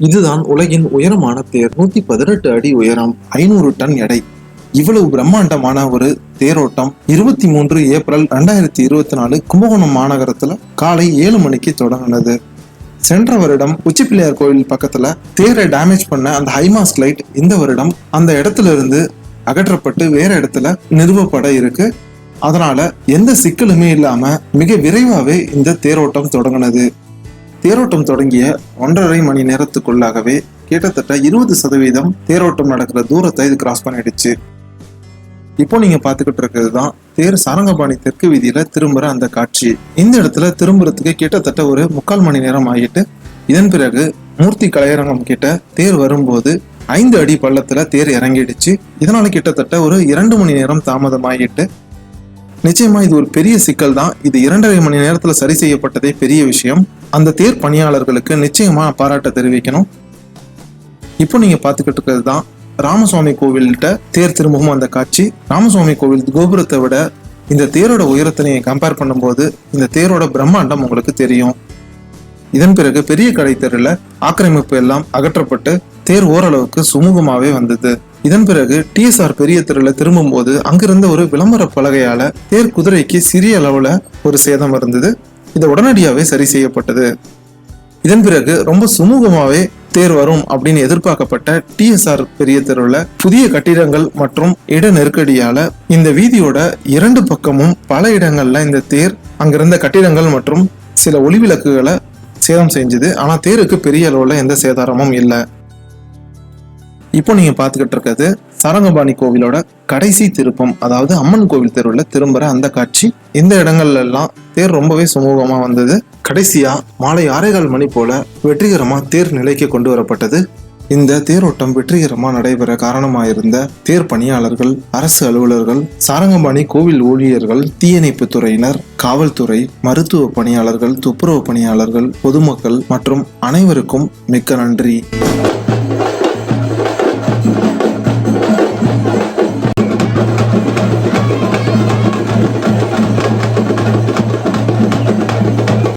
இதுதான் உலகின் உயரமான தேர். நூத்தி பதினெட்டு அடி உயரம் ஐநூறு டன் எடை. இவ்வளவு பிரம்மாண்டமான ஒரு தேரோட்டம் இருபத்தி மூன்று ஏப்ரல் ரெண்டாயிரத்தி இருபத்தி நாலு கும்பகோணம் மாநகரத்துல காலை ஏழு மணிக்கு தொடங்கினது. சென்ற வருடம் உச்சிப்பிள்ளையார் கோயில் பக்கத்துல தேரை டேமேஜ் பண்ண அந்த ஹைமாஸ் லைட் இந்த வருடம் அந்த இடத்துல இருந்து அகற்றப்பட்டு வேற இடத்துல நிறுவப்பட இருக்கு. அதனால எந்த சிக்கலுமே இல்லாம மிக விரைவாகவே இந்த தேரோட்டம் தொடங்கினது. தேரோட்டம் தொடங்கிய ஒன்றரை மணி நேரத்துக்குள்ளாகவே கிட்டத்தட்ட இருபது சதவீதம் தேரோட்டம் நடக்கிற தூரத்தை இது கிராஸ் பண்ணிடுச்சு. இப்போ நீங்க பாத்துக்கிட்டு இருக்கிறது தான் தேர் சாரங்கபாணி தெற்கு வீதியில திரும்புற அந்த காட்சி. இந்த இடத்துல திரும்புறதுக்கு கிட்டத்தட்ட ஒரு முக்கால் மணி நேரம் ஆகிட்டு இதன் பிறகு மூர்த்தி கலையரங்கம் கிட்ட தேர் வரும்போது ஐந்து அடி பள்ளத்துல தேர் இறங்கிடுச்சு. இதனால கிட்டத்தட்ட ஒரு இரண்டு மணி நேரம் தாமதமாகிட்டு நிச்சயமா இது ஒரு பெரிய சிக்கல் தான் இது இரண்டரை மணி நேரத்துல சரி செய்யப்பட்டதே பெரிய விஷயம். அந்த தேர் பணியாளர்களுக்கு நிச்சயமா பாராட்ட தெரிவிக்கணும். இப்போ நீங்க பாத்துக்கிட்டு இருக்கிறது தான் ராமசுவாமி கோவில்கிட்ட தேர் திரும்பவும் அந்த காட்சி. ராமசுவாமி கோவில் கோபுரத்தை விட இந்த தேரோட உயரத்தை நீங்க கம்பேர் பண்ணும்போது இந்த தேரோட பிரம்மாண்டம் உங்களுக்கு தெரியும். இதன் பிறகு பெரிய கடை தெருல ஆக்கிரமிப்பு எல்லாம் அகற்றப்பட்டு தேர் ஓரளவுக்கு சுமூகமாவே வந்தது. இதன் பிறகு டிஎஸ்ஆர் பெரிய தெருல திரும்பும்போது அங்கிருந்த ஒரு விளம்பர பலகையால தேர் குதிரைக்கு சிறிய அளவுல ஒரு சேதம் இருந்தது. இது உடனடியாவே சரி செய்யப்பட்டது. இதன் பிறகு ரொம்ப சுமூகமாவே தேர் வரும் அப்படின்னு எதிர்பார்க்கப்பட்ட டிஎஸ்ஆர் பெரிய தெருவில் புதிய கட்டிடங்கள் மற்றும் இட நெருக்கடியால இந்த வீதியோட இரண்டு பக்கமும் பல இடங்கள்ல இந்த தேர் அங்கிருந்த கட்டிடங்கள் மற்றும் சில ஒளிவிளக்குகளை சேதம் செஞ்சது. ஆனால் தேருக்கு பெரிய அளவில் எந்த சேதாரமும் இல்லை. இப்போ நீங்கள் பார்த்துக்கிட்டு இருக்கிறது சாரங்கபாணி கோவிலோட கடைசி திருப்பம். அதாவது அம்மன் கோவில் தெருவில் திரும்புகிற அந்த காட்சி. இந்த இடங்கள்ல எல்லாம் தேர் ரொம்பவே சுமூகமாக வந்தது. கடைசியாக மாலை ஆறேகால் மணி போல வெற்றிகரமாக தேர் நிலைக்கு கொண்டு வரப்பட்டது. இந்த தேரோட்டம் வெற்றிகரமாக நடைபெற காரணமாயிருந்த தேர் பணியாளர்கள் அரசு அலுவலர்கள் சாரங்கபாணி கோவில் ஊழியர்கள் தீயணைப்பு துறையினர் காவல்துறை மருத்துவ பணியாளர்கள் துப்புரவு பணியாளர்கள் பொதுமக்கள் மற்றும் அனைவருக்கும் மிக்க நன்றி.